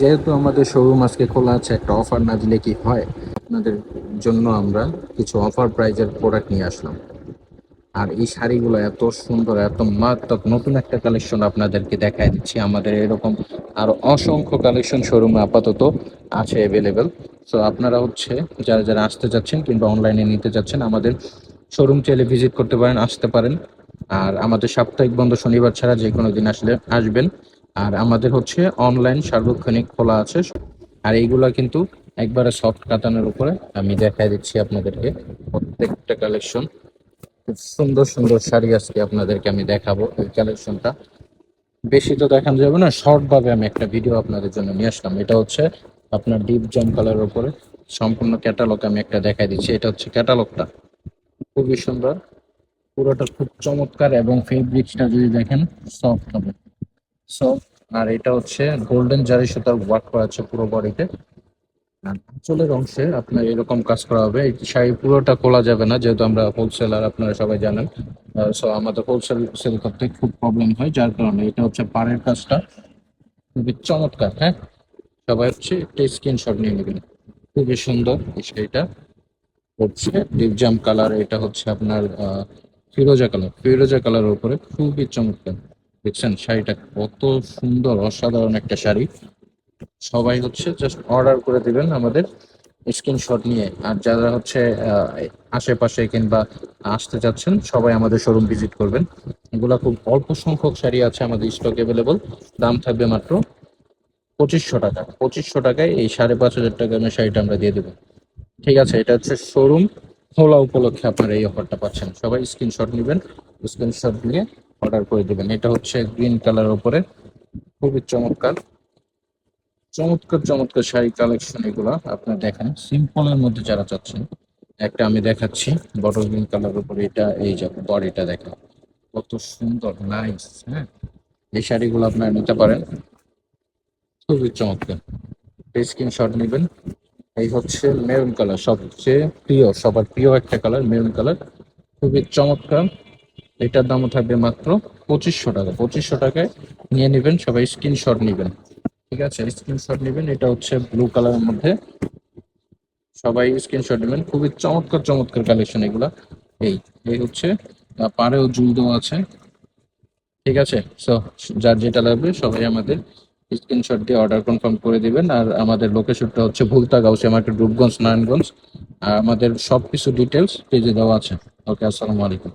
যেহেতু আমাদের শোরুম আজকে খোলা আছে, একটা অফার না দিলে কি হয়? আপনাদের জন্য আমরা কিছু অফার প্রাইজের প্রোডাক্ট নিয়ে আসলাম। আর এই শাড়িগুলো এত সুন্দর, এত মারাত্মক নতুন একটা কালেকশন আপনাদেরকে দেখায় দিচ্ছি। আমাদের এরকম আরও অসংখ্য কালেকশন শোরুমে আপাতত আছে অ্যাভেলেবেল সো আপনারা হচ্ছে যারা যারা আসতে যাচ্ছেন কিংবা অনলাইনে নিতে যাচ্ছেন, আমাদের শোরুম চাইলে ভিজিট করতে পারেন, আসতে পারেন। আর আমাদের সাপ্তাহিক বন্ধ শনিবার ছাড়া যে কোনো দিন আসলে আসবেন। আর আমাদের হচ্ছে অনলাইন সার্বক্ষণিক খোলা আছে। আর এইগুলা কিন্তু একবারে সফট কাতানের উপরে আমি দেখাই দিচ্ছি আপনাদেরকে প্রত্যেকটা কালেকশন খুব সুন্দর সুন্দর শাড়ি আজকে আপনাদেরকে আমি দেখাবো এই কালেকশনটা বেশি তো দেখানো যাবে না শর্ট ভাবে আমি একটা ভিডিও আপনাদের জন্য নিয়ে আসলাম। এটা হচ্ছে আপনার ডিপ জাম কালারের উপরে। সম্পূর্ণ ক্যাটালগ আমি একটা দেখাই দিচ্ছি। এটা হচ্ছে ক্যাটালগটা খুবই সুন্দর। পুরোটা খুব চমৎকার এবং ফেব্রিক্সটা যদি দেখেন সফট হবে। সফট আর এটা হচ্ছে গোল্ডেন জারি সুতার ওয়ার্ক করা আছে পুরো বডিতে আঁচলের অংশে আপনার এরকম কাজ করা হবে। এই শাড়ি পুরোটা খোলা যাবে না, যেহেতু আমরা হোলসেলার আপনারা সবাই জানেন। সো আমাদের হোলসেল সেল করতে খুব প্রবলেম হয়, যার কারণে এটা হচ্ছে পাড়ের কাজটা। খুবই চমৎকার হ্যাঁ? সবাই হচ্ছে একটা স্ক্রিনশট নিয়ে নেবেন। খুবই সুন্দর শাড়িটা। হচ্ছে ডিপ জাম কালার এটা হচ্ছে আপনার ফিরোজা কালার ফিরোজা কালারের উপরে খুবই চমৎকার। দেখছেন শাড়িটা কত সুন্দর, অসাধারণ একটা শাড়ি। সবাই হচ্ছে জাস্ট অর্ডার করে দিবেন আমাদের স্ক্রিনশট নিয়ে। আর যারা হচ্ছে আশেপাশে কিংবা আসতে যাচ্ছেন সবাই আমাদের শোরুম ভিজিট করবেন। এগুলা খুব অল্প সংখ্যক শাড়ি আছে আমাদের স্টক অ্যাভেলেবল দাম থাকবে মাত্র পঁচিশশো টাকা। পঁচিশশো টাকায় এই সাড়ে পাঁচ হাজার টাকার শাড়িটা আমরা দিয়ে দেবো। ঠিক আছে, এটা হচ্ছে শোরুম খোলা উপলক্ষে আপনারা এই অফারটা পাচ্ছেন। সবাই স্ক্রিনশট নেবেন। স্ক্রিনশট নিয়ে অর্ডার করে দেবেন। এটা হচ্ছে গ্রিন কালার উপরে। খুবই চমৎকার। চমৎকার চমৎকার শাড়ি কালেকশন এগুলো আপনারা দেখেন। সিম্পলের মধ্যে যারা চাচ্ছেন, একটা আমি দেখাচ্ছি। বটল গ্রিন কালার উপরে এটা, এই যে বডিটা দেখেন। কত সুন্দর নাইস হ্যাঁ? এই শাড়িগুলো আপনারা নিতে পারেন। খুবই চমৎকার। স্ক্রিনশট নেবেন। এই হচ্ছে মেরুন কালার সবচেয়ে প্রিয়, সবার প্রিয় একটা কালার মেরুন কালার খুবই চমৎকার। এটার দামও থাকবে মাত্র পঁচিশশো টাকা। পঁচিশশো টাকায় নিয়ে নেবেন, সবাই স্ক্রিনশট নেবেন। ঠিক আছে? স্ক্রিনশট নেবেন, এটা হচ্ছে ব্লু কালারের মধ্যে। সবাই স্ক্রিনশট নেবেন। খুবই চমৎকার চমৎকার কালেকশন এগুলা। এই এই হচ্ছে পাড়েও জুল দেওয়া আছে। ঠিক আছে? সো যার যেটা লাগবে সবাই আমাদের স্ক্রিনশট দিয়ে অর্ডার কনফার্ম করে দিবেন। আর আমাদের লোকেশনটা হচ্ছে ভুলতা গাউসিয়া মার্কেট রূপগঞ্জ, নারায়ণগঞ্জ। আর আমাদের সব কিছু ডিটেলস পেজে দেওয়া আছে। ওকে আসসালামু আলাইকুম।